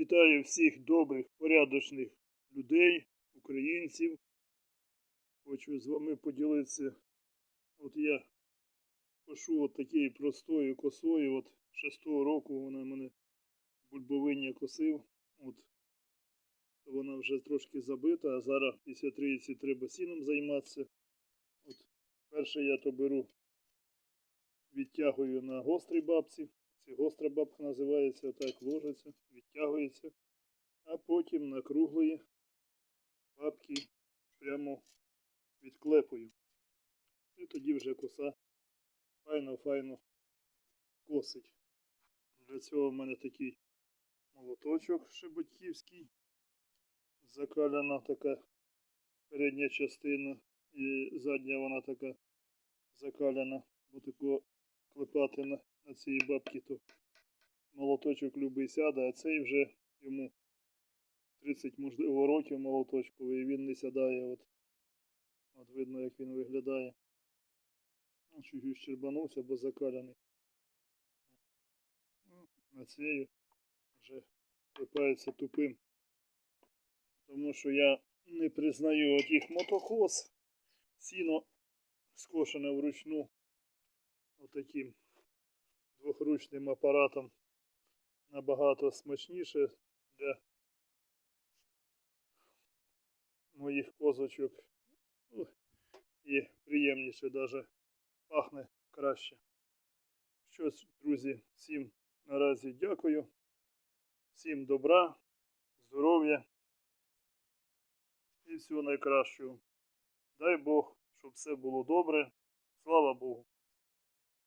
Вітаю всіх добрих, порядочних людей, українців. Хочу з вами поділитися. От я пишу от такою простою косою. От шестого року вона мене бульбовиння косив. От то вона вже трошки забита, а зараз після трійці треба сіном займатися. От перше я то беру, відтягую на гострій бабці. Це гостра бабка називається, так ложиться, відтягується, а потім на круглої бабки прямо відклепую. І тоді вже коса файно-файно косить. Для цього в мене такий молоточок шебутьківський. Закаляна така передня частина і задня вона така закаляна, бо такого клепати на, на цій бабці, то молоточок любий сяде, а цей вже йому 30, можливо, років молоточковий, і він не сядає. От, от видно, як він виглядає. Ну, Чуть щербанувся, бо закаляний. Ну, На цей вже клепається тупим. Тому що я не признаю отих мотокос. Сіно скошене вручну отаким двохручним апаратом набагато смачніше для моїх козочок. Ну, і приємніше навіть пахне краще. Щось, друзі, всім наразі дякую. Всім добра, здоров'я і всього найкращого. Дай Бог, щоб все було добре. Слава Богу.